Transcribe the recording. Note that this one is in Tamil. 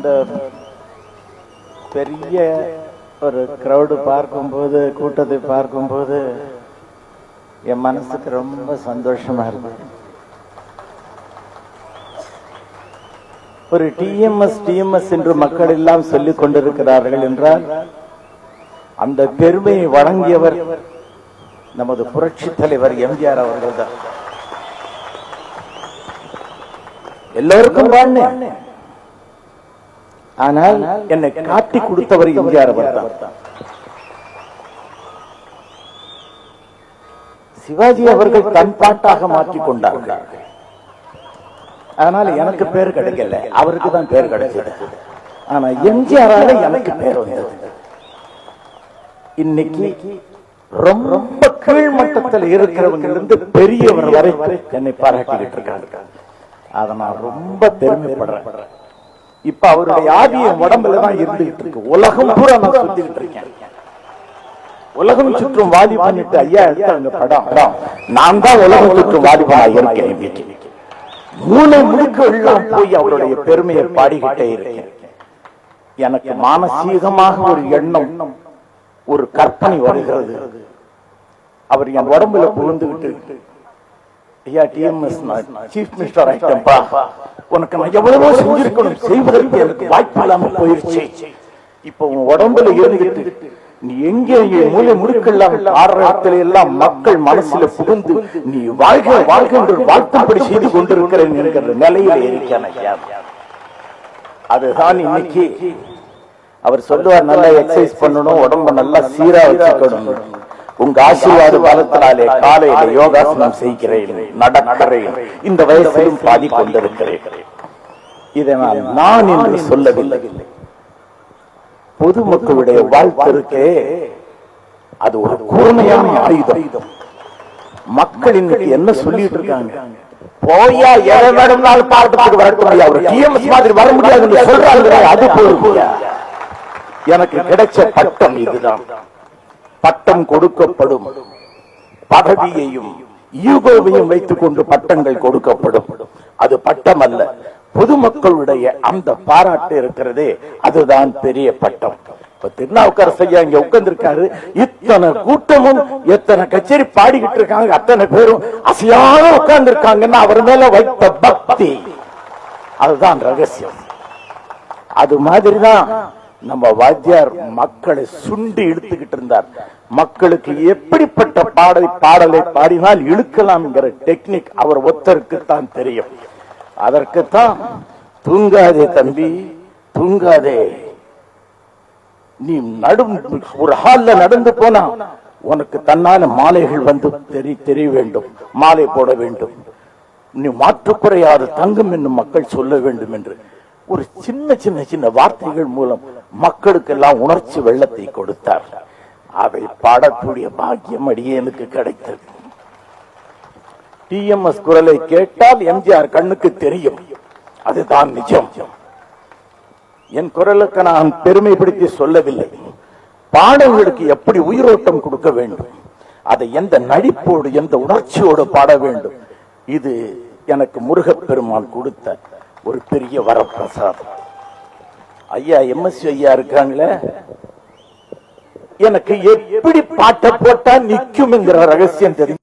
இந்த பெரிய ஒரு க்ரௌடு பார்க்கும்போது கூட்டத்தை பார்க்கும்போது என் மனசுக்கு ரொம்ப சந்தோஷமா இருக்கு. ஒரு டிஎம்எஸ் டிஎம்எஸ் என்று மக்கள் எல்லாம் சொல்லிக் கொண்டிருக்கிறார்கள் என்றால் அந்த பெருமையை வழங்கியவர் நமது புரட்சி தலைவர் எம்ஜிஆர் அவர்கள் தான் எல்லோருக்கும் பாடினேன் ஆனால் என்னை காட்டி கொடுத்தவர் எம்ஜிஆர் அவர் தான் சிவாஜி அவர்கள் தன் பாட்டாக மாற்றிக் கொண்டார்கள் அதனால எனக்கு பேர் கிடைக்கல. அவருக்கு தான் பேர் கிடைச்சது. ஆனா எம்ஜிஆரால எனக்கு பேர் வந்தது. இன்னைக்கு ரொம்ப கீழ் மட்டத்தில் இருக்கிறவங்க இருந்து பெரியவர் வரைக்கும் என்னை பாராட்டிக்கிட்டு இருக்காங்க. அதை நான் ரொம்ப பெருமைப்படுறேன். இப்ப அவருடைய ஆதிய உடம்புல தான் இருந்துகிட்டு இருக்கு. உலகம் பூரா நான் சுத்திக்கிட்டு இருக்கேன். உலகம் சுற்றும் வாதி பண்ணிட்டு ஐயா எடுத்தாங்க படம். நான் தான் உலகம் சுற்றும் வாதி பண்ண இருக்கேன் மூளை முழுக்க எல்லாம் போய் அவருடைய பெருமையை பாடிக்கிட்டே இருக்கேன். எனக்கு மானசீகமாக ஒரு எண்ணம் ஒரு கற்பனை வருகிறது. அவர் என் உடம்புல புகுந்துகிட்டு ஐயா டிஎம்எஸ் சீஃப் மினிஸ்டர் ஆயிட்டேன்ப்பா உனக்கு நான் எவ்வளவோ செஞ்சிருக்கணும். செய்வதற்கு எனக்கு வாய்ப்பு இல்லாம போயிருச்சு. இப்ப உன் உடம்புல இருந்துகிட்டு நீ எங்கே மூலை முடுக்கெல்லாம் ஆடுற இடத்துல எல்லாம் மக்கள் மனசுல புகுந்து நீ வாழ்க வாழ்க என்று வாழ்த்தும்படி செய்து கொண்டிருக்கிறேன் என்கிற நிலையில இருக்கேன் அதுதான் இன்னைக்கு. அவர் சொல்லுவார் நல்லா எக்ஸசைஸ் பண்ணணும் உடம்ப நல்லா சீரா வச்சுக்கணும். உங்க ஆசீர்வாத பலத்தினாலே காலையில யோகாசனம் செய்கிறேன் நடக்கிறேன். இந்த வயசிலும் பாதி கொண்டிருக்கிறேன் இதை நான் நான் என்று சொல்லவில்லை. பொதுமக்களுடைய வாழ்த்து அது ஒரு கூர்மையான ஆயுதம். மக்கள் இன்னைக்கு என்ன சொல்லிட்டு இருக்காங்க? போயா எதை வேணும்னாலும் பாடத்துக்கு வரட்டும் அவர் டிஎம்எஸ் மாதிரி வர முடியாதுன்னு சொல்றாங்க அது போதும் எனக்கு கிடைச்ச பட்டம் இதுதான். பட்டம் கொடுக்கப்படும். பதவியையும் ஈகோவையும் வைத்துக் கொண்டு பட்டங்கள் கொடுக்கப்படும். அது பட்டம் அல்ல பொதுமக்களுடைய அந்த பாராட்டு இருக்கிறதே அதுதான் பெரிய பட்டம். இப்ப திருநாவுக்கரசு ஐயா இங்க உட்கார்ந்திருக்காரு. இத்தனை கூட்டமும் எத்தனை கச்சேரி பாடிக்கிட்டு இருக்காங்க அத்தனை பேரும் அசையாத உட்கார்ந்து இருக்காங்கன்னா அவர் மேல வைத்த பக்தி. அதுதான் ரகசியம். அது மாதிரிதான் நம்ம வாத்தியார் மக்களை சுண்டி இழுத்துக்கிட்டு இருந்தார். மக்களுக்கு எப்படிப்பட்ட பாடலை பாடலை பாடினால் இழுக்கலாம்ங்கிற டெக்னிக் அவர் ஒத்தருக்கு தான் தெரியும். அதற்குத்தான் தூங்காதே தம்பி தூங்காதே. நீ நடும் ஒரு ஹால்ல நடந்து போனா உனக்கு தன்னால மாலைகள் வந்து தெரிய தெரிய வேண்டும் மாலை போட வேண்டும். நீ மாற்றுக்குறையாத தங்கும் என்று மக்கள் சொல்ல வேண்டும் என்று. ஒரு சின்ன சின்ன சின்ன வார்த்தைகள் மூலம் மக்களுக்கெல்லாம் உணர்ச்சி வெள்ளத்தை கொடுத்தார். அதை பாடக்கூடிய பாக்கியம் அடியேனுக்கு கிடைத்தது. டிஎம்எஸ் குரலை கேட்டால் எம்ஜிஆர் கண்ணுக்கு தெரியும். அதுதான் நிஜம். என் குரலுக்கு நான் பெருமைப்படுத்தி சொல்லவில்லை. பாடல்களுக்கு எப்படி உயிரோட்டம் கொடுக்க வேண்டும்? அதை எந்த நடிப்போடு எந்த உணர்ச்சியோடு பாட வேண்டும்? இது எனக்கு முருகப்பெருமான் கொடுத்த ஒரு பெரிய வரப்பிரசாதம். ஐயா எம்எஸ்சி ஐயா இருக்காங்களே? எனக்கு எப்படி பாட்டை போட்டா நிக்கும்ங்கிற ரகசியம் தெரியும்.